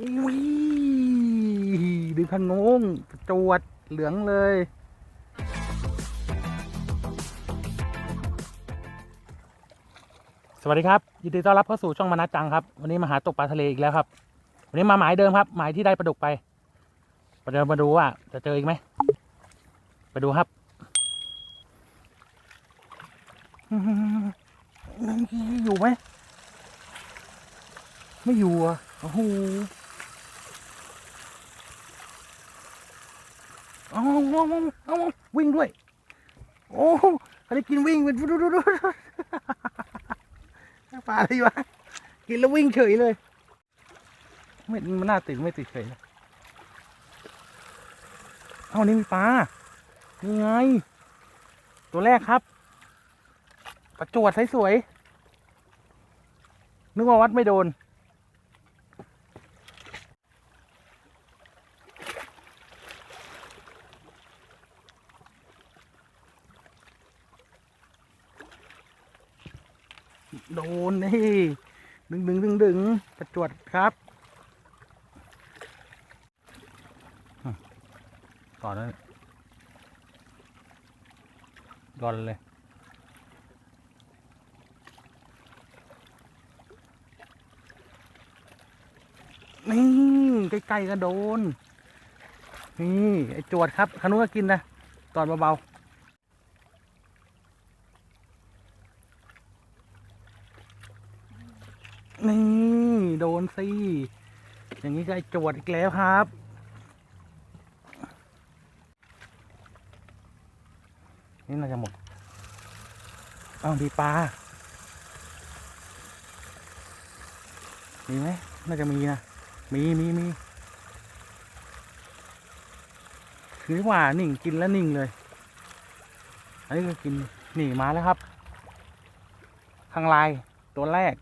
อุ้ยดึงพันงงจวดเหลืองเลย สวัสดีครับ ยินดีต้อนรับเข้าสู่ช่องมานัดจังครับ วันนี้มาหาตกปลาทะเลอีกแล้วครับ วันนี้มาหมายเดิมครับ หมายที่ได้ปลาดุกไปมาเดินมาดูว่าจะเจออีกไหม ไปดูครับอยู่ไหม ไม่อยู่อะโอ้โห เอาเอาเอาวิ่งด้วย โอ้เขาได้กินวิ่งเป็นดูดูดูปลาอะไรวะ กินแล้ววิ่งเฉยเลย ไม่มันน่าติดไม่ติดเฉยเลยเอานี่มีปลานี่ไง ตัวแรกครับ ประจวดสวยๆนึกว่าวัดไม่โดน โดนนี่ดึงดึงดึงดึงประจวดครับอืมก่อนแล้วก่อนเลยนี่ใกล้ๆก็โดน นี่ไอ้จวดครับขนุนก็กินนะตอนเบาๆ นี่ โดนสิ อย่างนี้ก็ไอ้จวดอีกแล้วครับ นี่น่าจะหมดเอ้าดีปลา มีไหม น่าจะมีนะ มี มี มีคือว่านิ่งกินแล้วนิ่งเลย อันนี้ก็กินหนีมาแล้วครับ ข้างลายตัวแรก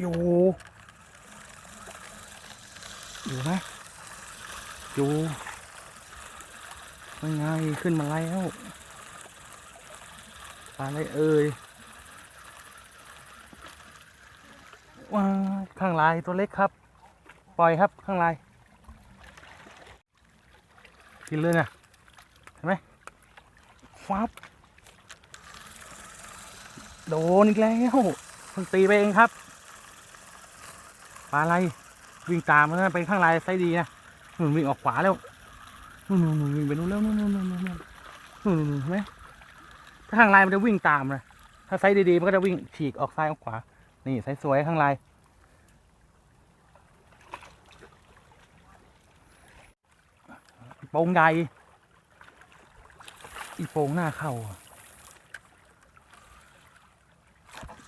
อยู่ อยู่ไหมอยู่ยังไงขึ้นมาแล้วปลาอะไรเอ่ยว้าข้างลายตัวเล็กครับ ปล่อยครับข้างลายกินเลยนะเห็นไหมฟับโดนอีกแล้วเพิ่งตีไปเองครับ ปลาอะไร วิ่งตามมันไปข้างลายไซดีนะนู่นวิ่งออกขวาแล้วนู่นนู่นนู่นวิ่งไปนู่นแล้วนู่นนู่นนู่นนู่นนู่นนู่นนู่นไหมถ้าข้างลายมันจะวิ่งตามนะถ้าไซส์ดีๆมันก็จะวิ่งฉีกออกซ้ายออกขวา นี่ไซสวยข้างลายอีโป่งใหญ่อีโป่งหน้าเข้า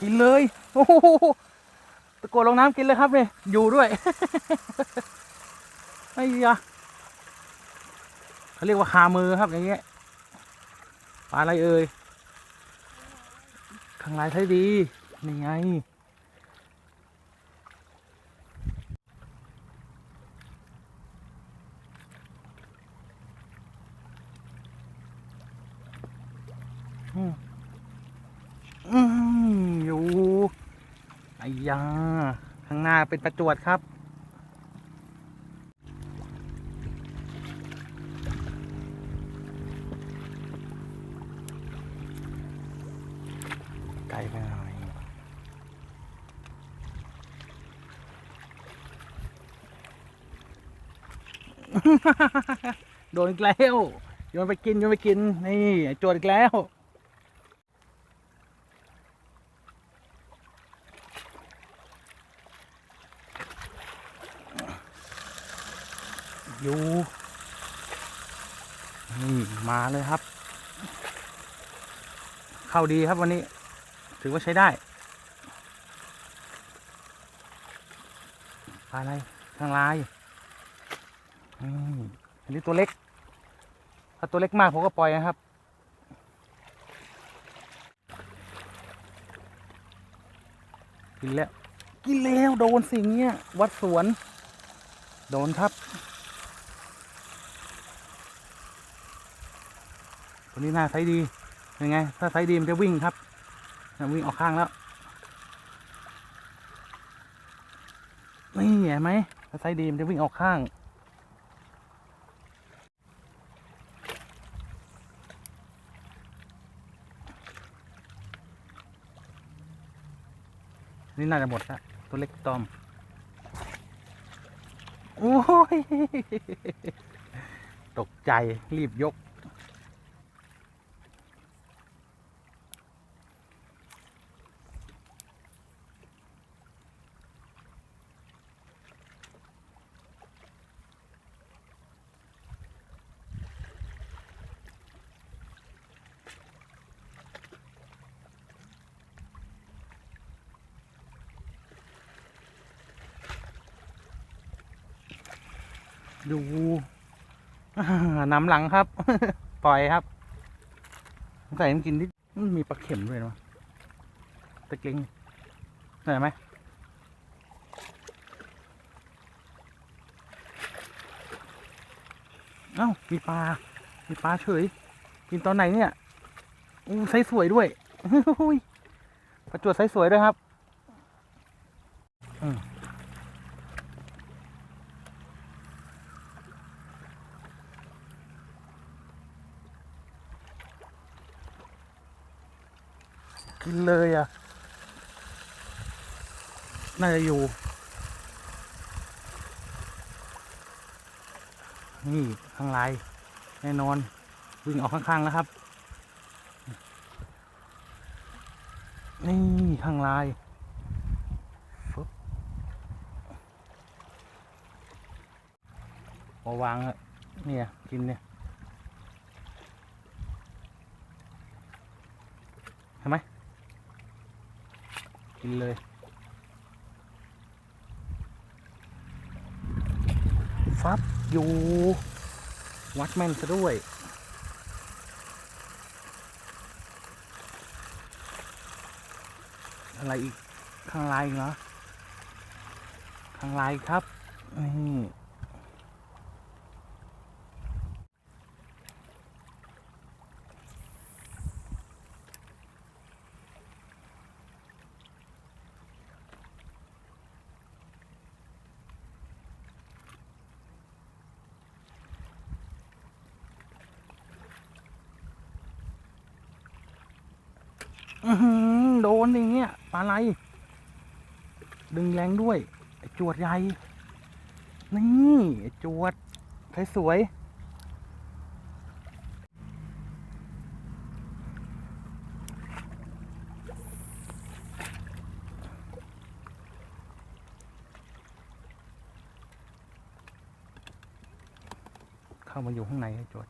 กินเลย โอ้โห โกนลงน้ำกินเลยครับเนี่ยอยู่ด้วยไอ้ยะเขาเรียกว่าคามือครับอย่างเงี้ยปลาอะไรเอ่ยข้างลายใช้ดีนี่ไงอืมอยู่ไอ้ยา หน้าเป็นประจวดครับ ไกลไปหน่อยโดนอีกแล้วโยนไปกินโยนไปกิน นี่จวดอีกแล้ว อยู่นี่มาเลยครับ เข้าดีครับวันนี้ ถือว่าใช้ได้ปลาอะไรข้างลายอันนี้ตัวเล็ก ถ้าตัวเล็กมากผมก็ปล่อยนะครับ กินแล้ว กินแล้วโดนสิ่งเนี้ย วัดสวน โดนครับ ตัวนี้หน้าไซดียังไง ถ้าไซดีมันจะวิ่งครับน่ะวิ่งออกข้างแล้วนี่เห็นไหมถ้าไซดีมันจะวิ่งออกข้างนี่น่าจะหมดละตัวเล็กตอม โอ้ย ตกใจรีบยก ดูน้ำหลังครับ ปล่อยครับใส่มันกินนิดมันมีปลาเข็มด้วยนะตะเกียงเห็นไหมเอ้ามีปลา มีปลาเฉย กินตอนไหนเนี่ยอู้ไซส์สวยด้วยอุ้ยประจวดไซส์สวยด้วยครับ อืม กิน เลยอะ น่าจะอยู่ นี่ข้างลายแน่นอน วิ่งออกข้างๆแล้วครับ นี่ข้างลายฟึบพอวางอะเนี่ย กินเนี่ยเห็นไหม กินเลย ฟับอยู่ วัดแม่นซะด้วย อะไรอีก ข้างลายเหรอ ข้างลายครับ นี่ โดนอย่างเงี้ยปลาไหลดึงแรงด้วยไอจวดใหญ่ นี่ไอจวดสวยเข้ามาอยู่ข้างในจวด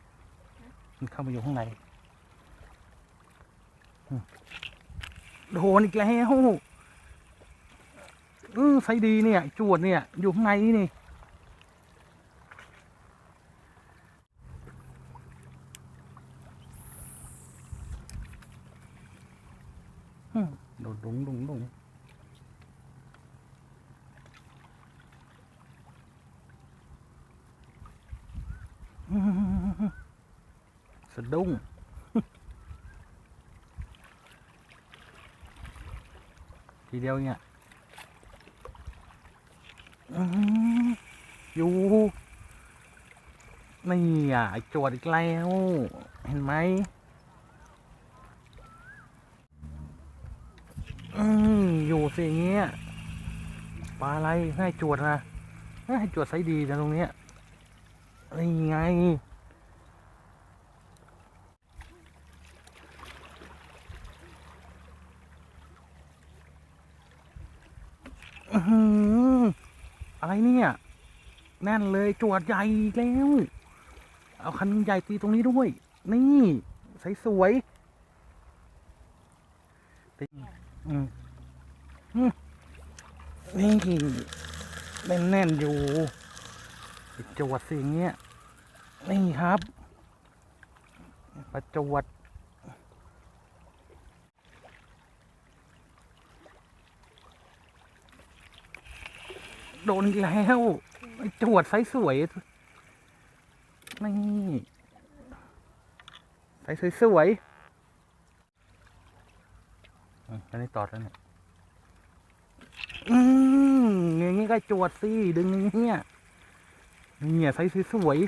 มันเข้ามาอยู่ข้างใน โดนอีกแล้วอือไซดีเนี่ย จวดเนี่ย อยู่ข้างในนี่อืมโดดดุงดุงดุงอืมสะดุ้ง ทีเดียวเนี่ยอยู่นี่อะไอจทย์อีกแล้ว เห็นไหมอืมอยู่สิเงี้ยปลาอะไรให้จวดนะให้จวดไซส์ดีนะตรงเนี้ยนี่ไง อะไรเนี่ยแน่นเลยจวดใหญ่แล้ว เอาคันใหญ่ตีตรงนี้ด้วย นี่ใสสวยตีอืมอืมนี่แน่นแน่นอยู่จวดสิอย่างเงี้ยนี่ครับประจวด โดนอีกแล้วไอ้จวดไซส์สวยนี่ไซส์สวยๆอันนี้ตอดแล้วเนี่ยอืมอย่างงี้ก็จวดสิดึงอย่างเงี้ยเนี่ยไซส์สวย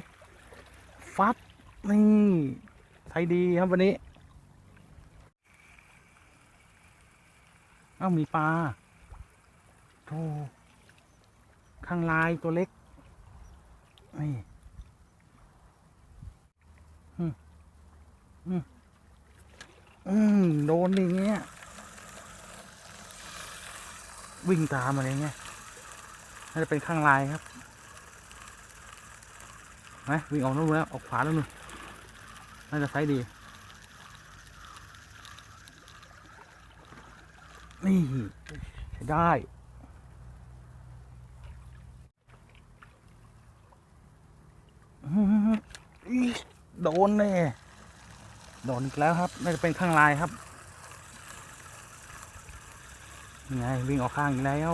ๆฟับนี่ไซส์ดีครับวันนี้เอ้ามีปลาโธ่ ข้างลายตัวเล็ก นี่อืมอืมอืมโดนอย่างเงี้ย วิ่งตามอะไรเงี้ย น่าจะเป็นข้างลายครับไหมวิ่งออกนู่นแล้ว ออกขวาแล้วนู่นน่าจะไซส์ดี นี่ได้ อื้อหืออีโดนแน่โดนอีกแล้วครับ น่าจะเป็นข้างลายครับนี่ไงวิ่งออกข้างอีกแล้ว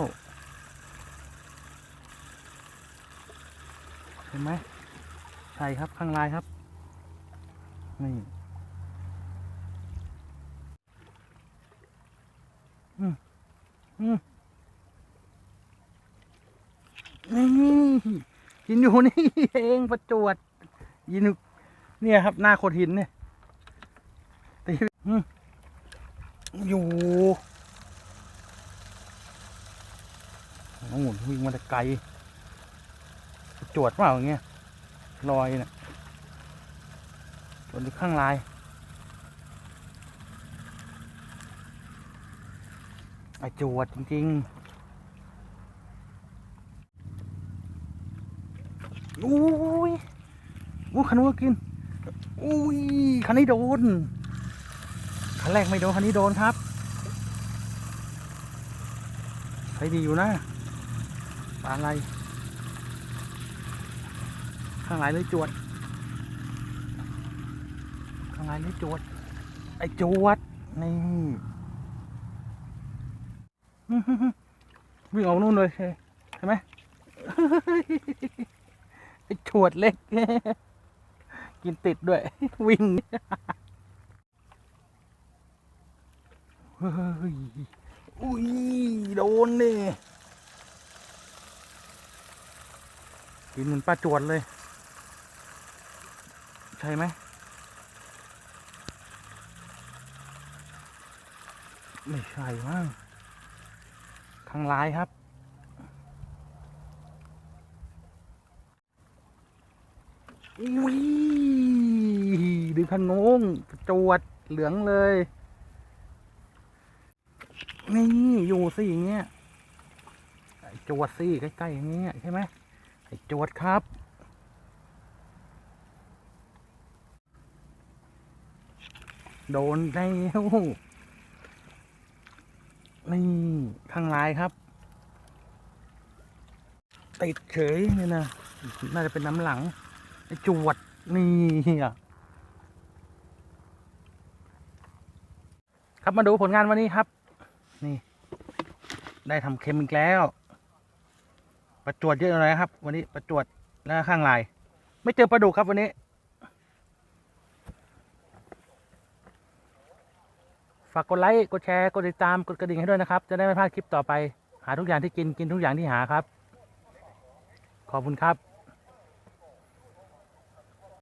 เห็นไหมใช่ครับข้างลายครับ นี่อืมอืมนี่ยินอยู่นี่เองประจวดยินอ เนี่ยครับ หน้าโคดหินเนี่ยตีอยู่น้องหมุนวิ่งมาแต่ไกล จวดเปล่าอย่างเงี้ยลอยเนี่ยจนอยู่ข้างลายไอจวดจริงๆ อุ้ยอู้คันนู้นก็กิน อุ้ยคันนี้โดนคันแรกไม่โดนคันนี้โดนครับใช้ดีอยู่นะปลาอะไร ข้างไหลายเลยจวด ข้างไหลายเลยจวด ไอจวด นี่วิ่งออกนู่นเลยใช่ไหมไอ้ฉวดเล็ก กินติดด้วย วิ่งอุ้ยโดนนี่กินเหมือนปลาจวดเลย ใช่ไหมไม่ใช่มั้งข้างลายครับ อุ้ย ดูขนงจวดเหลืองเลย นี่อยู่สิอย่างเงี้ยไอจวดสิใกล้ๆอย่างเงี้ยใช่ไหมไอ้จวดครับ โดนแล้วนี่ข้างลายครับ ติดเฉยเนี่ยนะน่าจะเป็นน้ำหลังไอ้จวดนี่อะ ครับมาดูผลงานวันนี้ครับ นี่ ได้ทำเค็มอีกแล้ว ประจวดเยอะเลยครับ วันนี้ประจวดแล้วข้างลาย ไม่เจอปลาดุกครับวันนี้ ฝากกดไลค์กดแชร์กดติดตามกดกระดิ่งให้ด้วยนะครับ จะได้ไม่พลาดคลิปต่อไป หาทุกอย่างที่กินกินทุกอย่างที่หาครับ ขอบคุณครับ